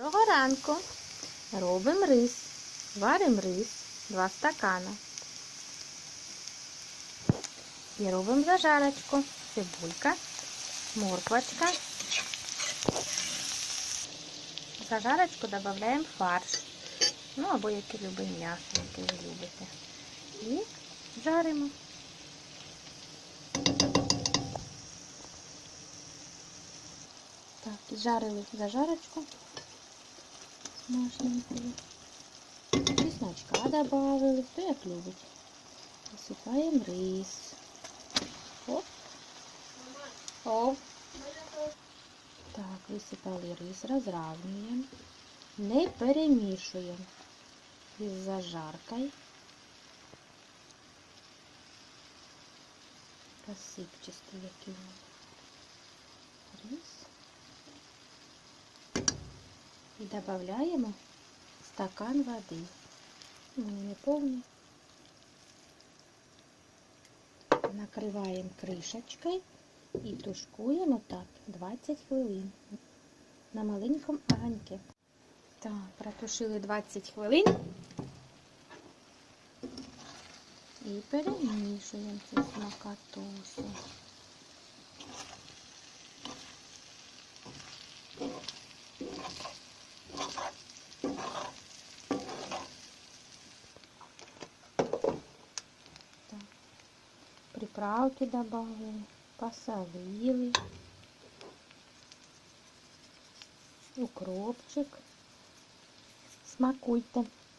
Доброго ранку. Робимо рис. Варимо рис. Два стакана. І робимо зажарочку. Цибулька, морквочка. В Зажарочку додаємо фарш. Ну, або яке любить м'ясо, яке ви любите. І жаримо. Так, піджарили зажарочку смачненькою. Чесночка добавили, хто як любить. Висипаємо рис. Оп. Оп. Так, висипали рис, розравнюємо. Не перемішуємо із зажаркою. Розсипчастий який. Рис. І додаємо стакан води. Ну, не повний. Накриваємо кришечкою і тушкуємо так 20 хвилин на маленькому огоньку. Так, протушили 20 хвилин і перемішуємо цю смакотусу. Приправки добавили, посолили, укропчик. Смакуйте.